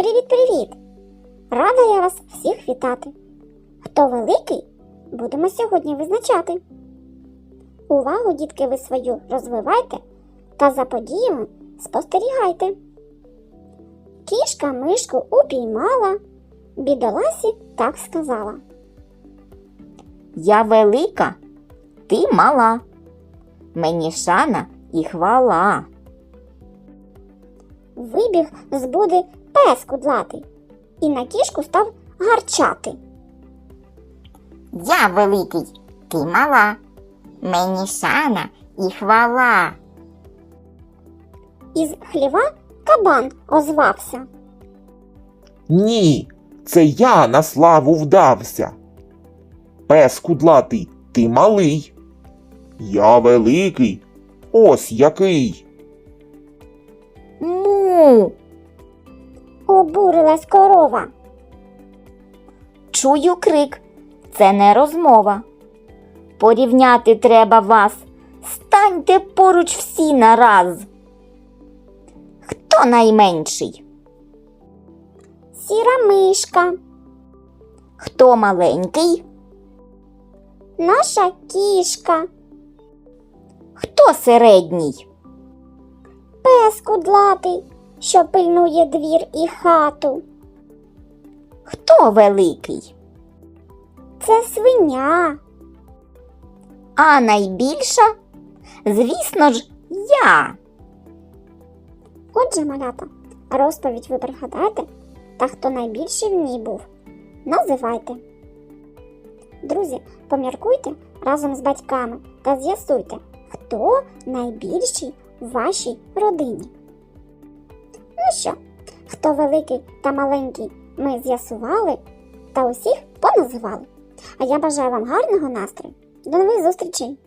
Привіт-привіт! Рада я вас всіх вітати. Хто великий, будемо сьогодні визначати. Увагу, дітки, ви свою розвивайте та за подіями спостерігайте. Кішка мишку упіймала, бідоласі так сказала. Я велика, ти мала. Мені шана і хвала. Вибіг з буди пес кудлатий і на кішку став гарчати. Я великий, ти мала. Мені шана і хвала. Із хліва кабан озвався. Ні, це я на славу вдався. Пес кудлатий, ти малий. Я великий, ось який. Обурилась корова. Чую крик. Це не розмова. Порівняти треба вас. Станьте поруч всі нараз. Хто найменший? Сіра мишка, Хто маленький? наша кішка, Хто середній? пес кудлатий, що пильнує двір і хату. Хто великий? Це свиня. А найбільша? Звісно ж, я. Отже, малята, розповідь ви пригадайте, та хто найбільший в ній був, називайте. Друзі, поміркуйте разом з батьками та з'ясуйте, хто найбільший в вашій родині. Хто великий та маленький, ми з'ясували та усіх поназивали. А я бажаю вам гарного настрою. До нових зустрічей!